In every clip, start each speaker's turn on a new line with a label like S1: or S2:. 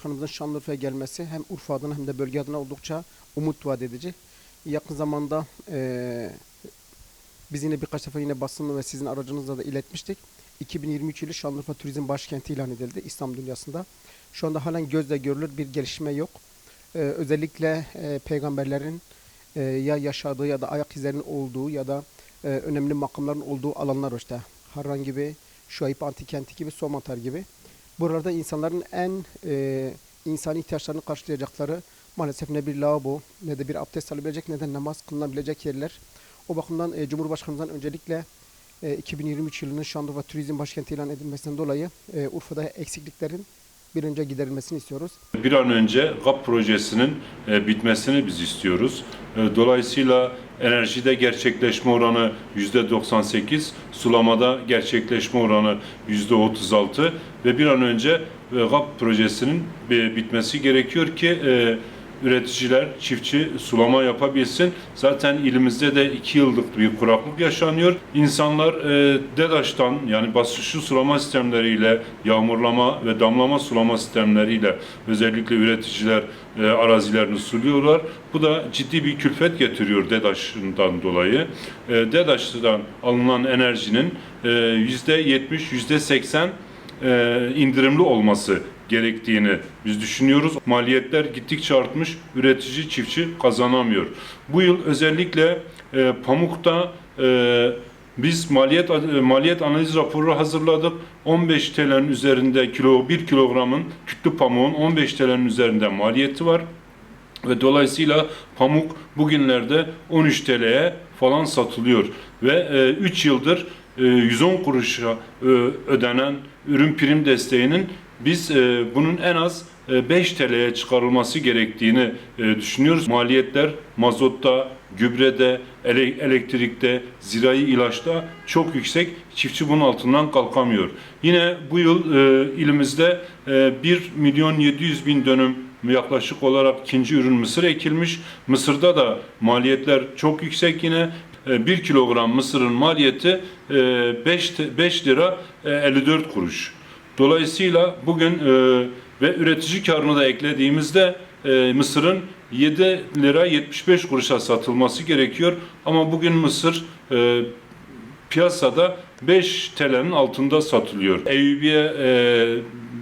S1: Cumhurbaşkanımızın Şanlıurfa'ya gelmesi hem Urfa adına hem de bölge adına oldukça umut vaat edici. Yakın zamanda eee biz yine birkaç defa yine basın ve sizin aracınızla da iletmiştik. 2023 yılı Şanlıurfa Turizm Başkenti ilan edildi İslam dünyasında. Şu anda halen gözle görülür bir gelişme yok. Ee, özellikle e, peygamberlerin e, ya yaşadığı ya da ayak izlerinin olduğu ya da e, önemli makamların olduğu alanlar işte. Harran gibi, Şuayb Antikenti gibi, Somatar gibi. Burada insanların en e, insani ihtiyaçlarını karşılayacakları maalesef ne bir lavabo ne de bir abdest alabilecek ne de namaz kılınabilecek yerler. O bakımdan e, Cumhurbaşkanımızdan öncelikle e, 2023 yılının Şanlıurfa Turizm Başkenti ilan edilmesinden dolayı e, Urfa'da eksikliklerin bir önce giderilmesini istiyoruz.
S2: Bir an önce GAP projesinin e, bitmesini biz istiyoruz. E, Dolayısıyla enerjide gerçekleşme oranı %98, sulamada gerçekleşme oranı %36 ve bir an önce e, GAP projesinin bitmesi gerekiyor ki üreticiler, çiftçi sulama yapabilsin. Zaten ilimizde de iki yıllık bir kuraklık yaşanıyor. İnsanlar e, DEDAŞ'tan yani basınçlı sulama sistemleriyle, yağmurlama ve damlama sulama sistemleriyle özellikle üreticiler e, arazilerini suluyorlar. Bu da ciddi bir külfet getiriyor DEDAŞ'ından dolayı. E, DEDAŞ'tan alınan enerjinin e, %70, %80 e, indirimli olması gerektiğini biz düşünüyoruz. Maliyetler gittikçe artmış, üretici, çiftçi kazanamıyor. Bu yıl özellikle e, pamukta e, biz maliyet e, maliyet analiz raporu hazırladık. 15 TL'nin üzerinde kilo 1 kilogramın kütlü pamuğun 15 TL'nin üzerinde maliyeti var. Ve dolayısıyla pamuk bugünlerde 13 TL'ye falan satılıyor. Ve 3 yıldır e, 110 kuruşa e, ödenen ürün prim desteğinin biz e, bunun en az e, 5 TL'ye çıkarılması gerektiğini e, düşünüyoruz. Maliyetler mazotta, gübrede, ele- elektrikte, zirai ilaçta çok yüksek. Çiftçi bunun altından kalkamıyor. Yine bu yıl e, ilimizde e, 1 milyon 700 bin dönüm yaklaşık olarak ikinci ürün mısır ekilmiş. Mısırda da maliyetler çok yüksek yine. 1 kilogram mısırın maliyeti e, 5, 5 lira e, 54 kuruş. Dolayısıyla bugün e, ve üretici karını da eklediğimizde e, mısırın 7 lira 75 kuruşa satılması gerekiyor. Ama bugün mısır e, piyasada 5 TL'nin altında satılıyor. Eyüpiye e,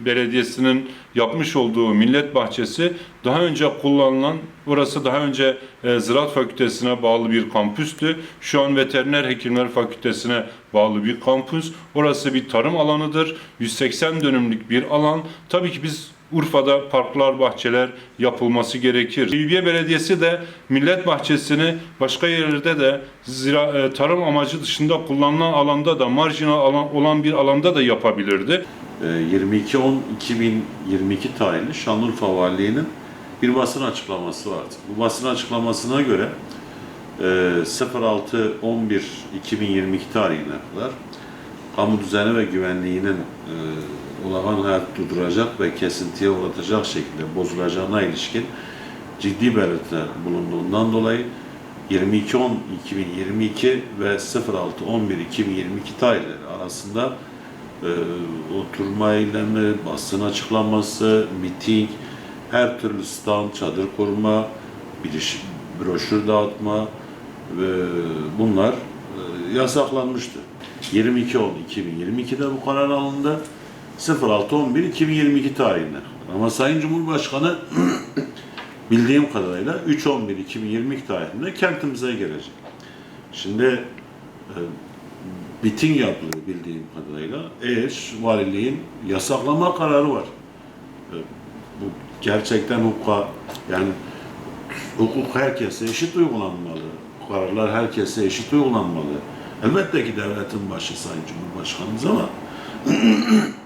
S2: Belediyesi'nin yapmış olduğu millet bahçesi daha önce kullanılan, burası daha önce e, Ziraat Fakültesine bağlı bir kampüstü. Şu an Veteriner Hekimler Fakültesine bağlı bir kampüs. Orası bir tarım alanıdır. 180 dönümlük bir alan. Tabii ki biz Urfa'da parklar, bahçeler yapılması gerekir. Eyüpiye Belediyesi de millet bahçesini başka yerlerde de zira, e, tarım amacı dışında kullanılan alanda da marjinal alan, olan bir alanda da yapabilirdi.
S3: Ee, 22-10-2022 tarihli Şanlıurfa Valiliği'nin bir basın açıklaması vardı. Bu basın açıklamasına göre e, 06-11-2022 tarihine kadar kamu düzeni ve güvenliğinin e, olağan hayat durduracak ve kesintiye uğratacak şekilde bozulacağına ilişkin ciddi belirtiler bulunduğundan dolayı 22-10-2022 ve 06-11-2022 tarihleri arasında e, oturma eylemi, basın açıklaması, miting, her türlü stand, çadır kurma, biliş, broşür dağıtma ve bunlar e, yasaklanmıştı. 22.10.2022'de bu karar alındı. 06.11.2022 tarihinde. Ama Sayın Cumhurbaşkanı bildiğim kadarıyla 3.11.2022 tarihinde kentimize gelecek. Şimdi e, bitin yapılıyor bildiğim kadarıyla. Eş, valiliğin yasaklama kararı var. E, Bu gerçekten hukuka, yani hukuk herkese eşit uygulanmalı. Kararlar herkese eşit uygulanmalı. Elbette ki devletin başı Sayın Cumhurbaşkanımız ama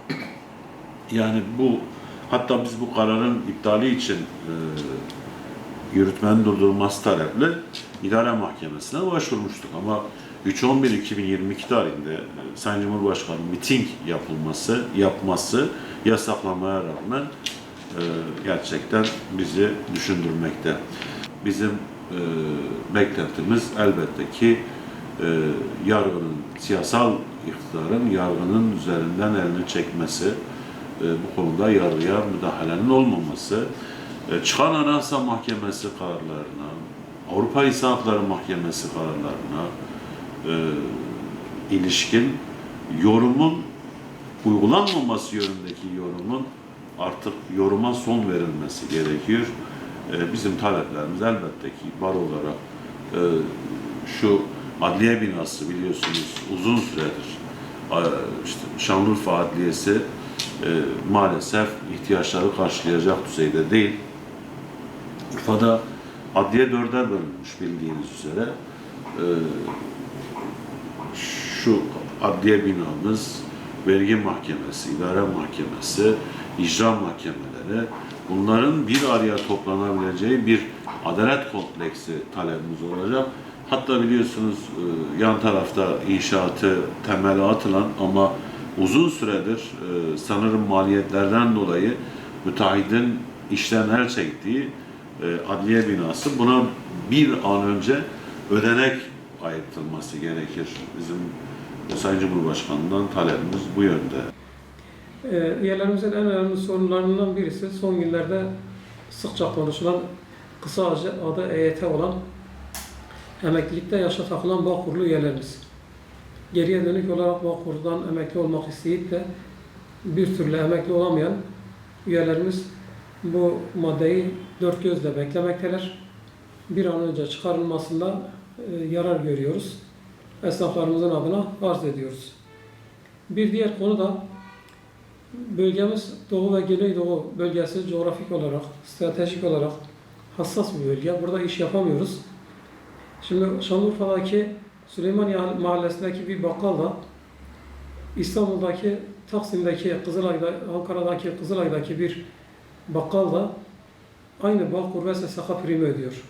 S3: yani bu hatta biz bu kararın iptali için e, yürütmenin durdurulması taleple idare mahkemesine başvurmuştuk ama 3.11.2022 tarihinde e, Sayın Cumhurbaşkanı miting yapılması, yapması yasaklamaya rağmen e, gerçekten bizi düşündürmekte. Bizim e, beklentimiz elbette ki e, yargının, siyasal iktidarın yargının üzerinden elini çekmesi, bu konuda yargıya müdahalenin olmaması, e, çıkan Anayasa Mahkemesi kararlarına, Avrupa İnsan Hakları Mahkemesi kararlarına e, ilişkin yorumun uygulanmaması yönündeki yorumun artık yoruma son verilmesi gerekiyor. E, bizim taleplerimiz elbette ki bar olarak e, şu adliye binası biliyorsunuz uzun süredir e, işte Şanlıurfa Adliyesi e, maalesef ihtiyaçları karşılayacak düzeyde değil. Urfa'da adliye dörde bölünmüş bildiğiniz üzere. E, şu adliye binamız, vergi mahkemesi, idare mahkemesi, icra mahkemeleri bunların bir araya toplanabileceği bir adalet kompleksi talebimiz olacak. Hatta biliyorsunuz e, yan tarafta inşaatı temeli atılan ama uzun süredir e, sanırım maliyetlerden dolayı müteahhidin işten el çektiği e, adliye binası buna bir an önce ödenek ayırtılması gerekir. Bizim Sayın Cumhurbaşkanı'ndan talebimiz bu yönde.
S4: Ee, Üyelerimizin en önemli sorunlarından birisi son günlerde sıkça konuşulan kısa adı EYT olan emeklilikte yaşa takılan Bağkurlu üyelerimiz. Geriye dönük olarak Bağkur'dan emekli olmak isteyip de bir türlü emekli olamayan üyelerimiz bu maddeyi dört gözle beklemekteler. Bir an önce çıkarılmasında e, yarar görüyoruz. Esnaflarımızın adına arz ediyoruz. Bir diğer konu da bölgemiz Doğu ve Güneydoğu bölgesi coğrafik olarak, stratejik olarak hassas bir bölge. Burada iş yapamıyoruz. Şimdi Şanlıurfa'daki Süleymaniye Mahallesi'ndeki bir bakkal da İstanbul'daki Taksim'deki Kızılay'da, Ankara'daki Kızılay'daki bir bakkal da aynı Bağkur ve SSK primi ödüyor.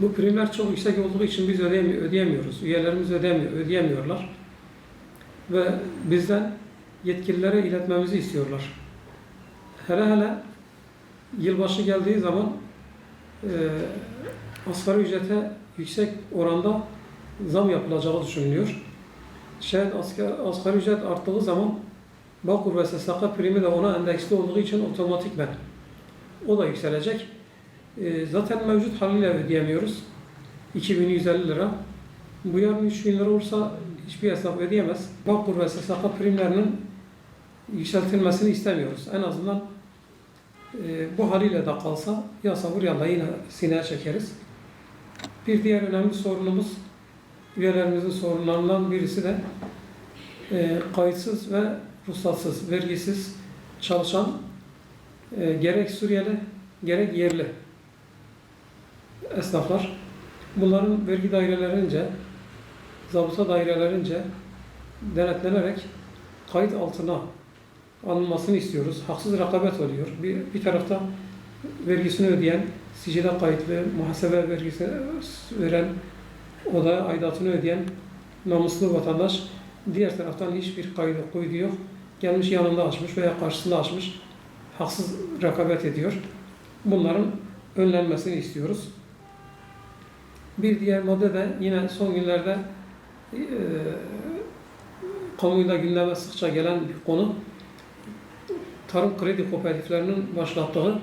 S4: Bu primler çok yüksek olduğu için biz ödeyemi- ödeyemiyoruz. Üyelerimiz ödeyemiyor, ödeyemiyorlar. Ve bizden yetkililere iletmemizi istiyorlar. Hele hele yılbaşı geldiği zaman e, asgari ücrete yüksek oranda zam yapılacağı düşünülüyor. Şayet asgari, asgari ücret arttığı zaman Bağkur ve SSK primi de ona endeksli olduğu için otomatikmen o da yükselecek. E, zaten mevcut haliyle ödeyemiyoruz. 2150 lira. Bu yarın 3000 lira olursa hiçbir hesap ödeyemez. Bağkur ve SSK primlerinin yükseltilmesini istemiyoruz. En azından e, bu haliyle de kalsa ya sabır ya da yine sineye çekeriz. Bir diğer önemli sorunumuz üyelerimizin sorunlarından birisi de e, kayıtsız ve ruhsatsız, vergisiz çalışan e, gerek Suriyeli gerek yerli esnaflar. Bunların vergi dairelerince, zabıta dairelerince denetlenerek kayıt altına alınmasını istiyoruz. Haksız rekabet oluyor. Bir, bir tarafta vergisini ödeyen, sicile kayıtlı, muhasebe vergisi veren, odaya aidatını ödeyen namuslu vatandaş diğer taraftan hiçbir kaydı kuydu yok. Gelmiş yanında açmış veya karşısında açmış. Haksız rekabet ediyor. Bunların önlenmesini istiyoruz. Bir diğer madde de yine son günlerde e, kamuyla gündeme sıkça gelen bir konu. Tarım kredi kooperatiflerinin başlattığı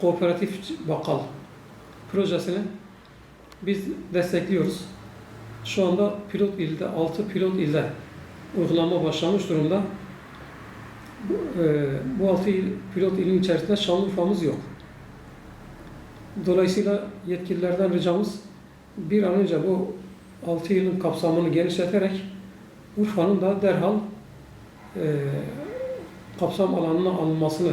S4: kooperatif bakkal projesini biz destekliyoruz. Şu anda pilot ilde, 6 pilot ilde uygulama başlamış durumda. Bu, e, bu 6 il, pilot ilin içerisinde Şanlıurfa'mız yok. Dolayısıyla yetkililerden ricamız bir an önce bu 6 yılın kapsamını genişleterek Urfa'nın da derhal e, kapsam alanına alınmasını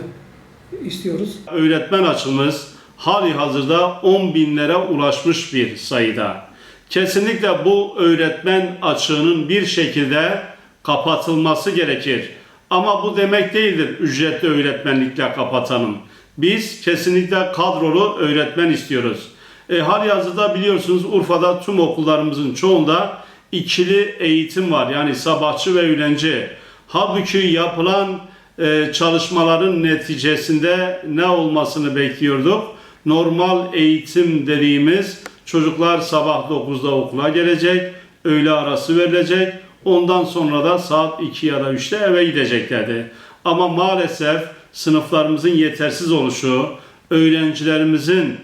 S4: istiyoruz.
S5: öğretmen açımız hali hazırda 10 binlere ulaşmış bir sayıda. Kesinlikle bu öğretmen açığının bir şekilde kapatılması gerekir. Ama bu demek değildir ücretli öğretmenlikle kapatalım. Biz kesinlikle kadrolu öğretmen istiyoruz. E, hali biliyorsunuz Urfa'da tüm okullarımızın çoğunda ikili eğitim var. Yani sabahçı ve öğlenci. Halbuki yapılan e, çalışmaların neticesinde ne olmasını bekliyorduk? Normal eğitim dediğimiz çocuklar sabah 9'da okula gelecek, öğle arası verilecek, ondan sonra da saat 2 ya da 3'te eve gideceklerdi. Ama maalesef sınıflarımızın yetersiz oluşu, öğrencilerimizin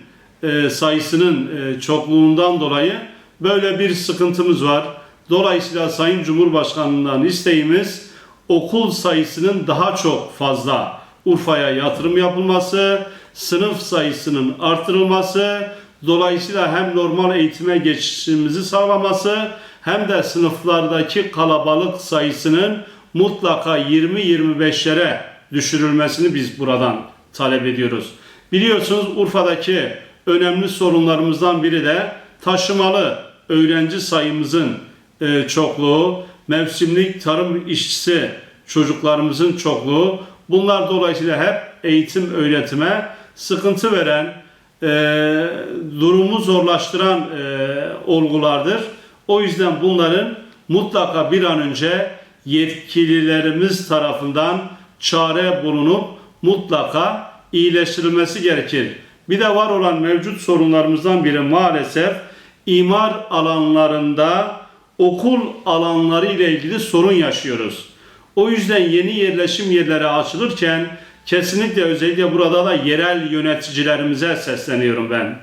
S5: e, sayısının e, çokluğundan dolayı böyle bir sıkıntımız var. Dolayısıyla Sayın Cumhurbaşkanı'ndan isteğimiz okul sayısının daha çok fazla Urfa'ya yatırım yapılması, sınıf sayısının artırılması, dolayısıyla hem normal eğitime geçişimizi sağlaması hem de sınıflardaki kalabalık sayısının mutlaka 20-25'lere düşürülmesini biz buradan talep ediyoruz. Biliyorsunuz Urfa'daki önemli sorunlarımızdan biri de taşımalı öğrenci sayımızın e, çokluğu, mevsimlik tarım işçisi çocuklarımızın çokluğu. Bunlar dolayısıyla hep eğitim öğretime sıkıntı veren, e, durumu zorlaştıran e, olgulardır. O yüzden bunların mutlaka bir an önce yetkililerimiz tarafından çare bulunup mutlaka iyileştirilmesi gerekir. Bir de var olan mevcut sorunlarımızdan biri maalesef imar alanlarında okul alanları ile ilgili sorun yaşıyoruz. O yüzden yeni yerleşim yerleri açılırken kesinlikle özellikle burada da yerel yöneticilerimize sesleniyorum ben.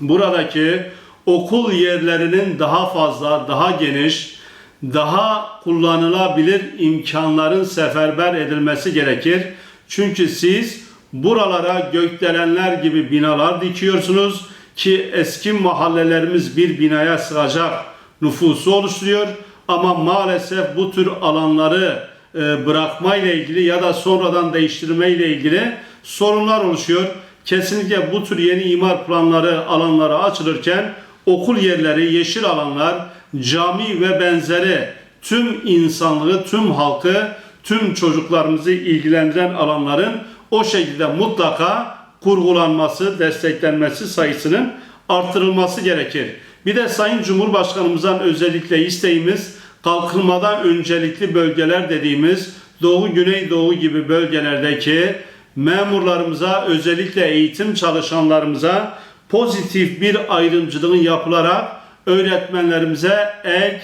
S5: Buradaki okul yerlerinin daha fazla, daha geniş, daha kullanılabilir imkanların seferber edilmesi gerekir. Çünkü siz buralara gökdelenler gibi binalar dikiyorsunuz ki eski mahallelerimiz bir binaya sığacak nüfusu oluşturuyor. Ama maalesef bu tür alanları e, bırakma ile ilgili ya da sonradan değiştirme ile ilgili sorunlar oluşuyor. Kesinlikle bu tür yeni imar planları alanları açılırken okul yerleri, yeşil alanlar, cami ve benzeri tüm insanlığı, tüm halkı, tüm çocuklarımızı ilgilendiren alanların o şekilde mutlaka kurgulanması, desteklenmesi sayısının artırılması gerekir. Bir de Sayın Cumhurbaşkanımızdan özellikle isteğimiz kalkınmadan öncelikli bölgeler dediğimiz Doğu, Güneydoğu gibi bölgelerdeki memurlarımıza özellikle eğitim çalışanlarımıza pozitif bir ayrımcılığın yapılarak öğretmenlerimize ek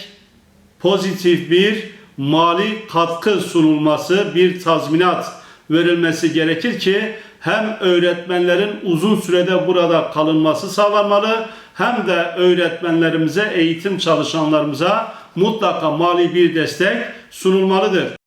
S5: pozitif bir mali katkı sunulması, bir tazminat verilmesi gerekir ki hem öğretmenlerin uzun sürede burada kalınması sağlanmalı hem de öğretmenlerimize, eğitim çalışanlarımıza mutlaka mali bir destek sunulmalıdır.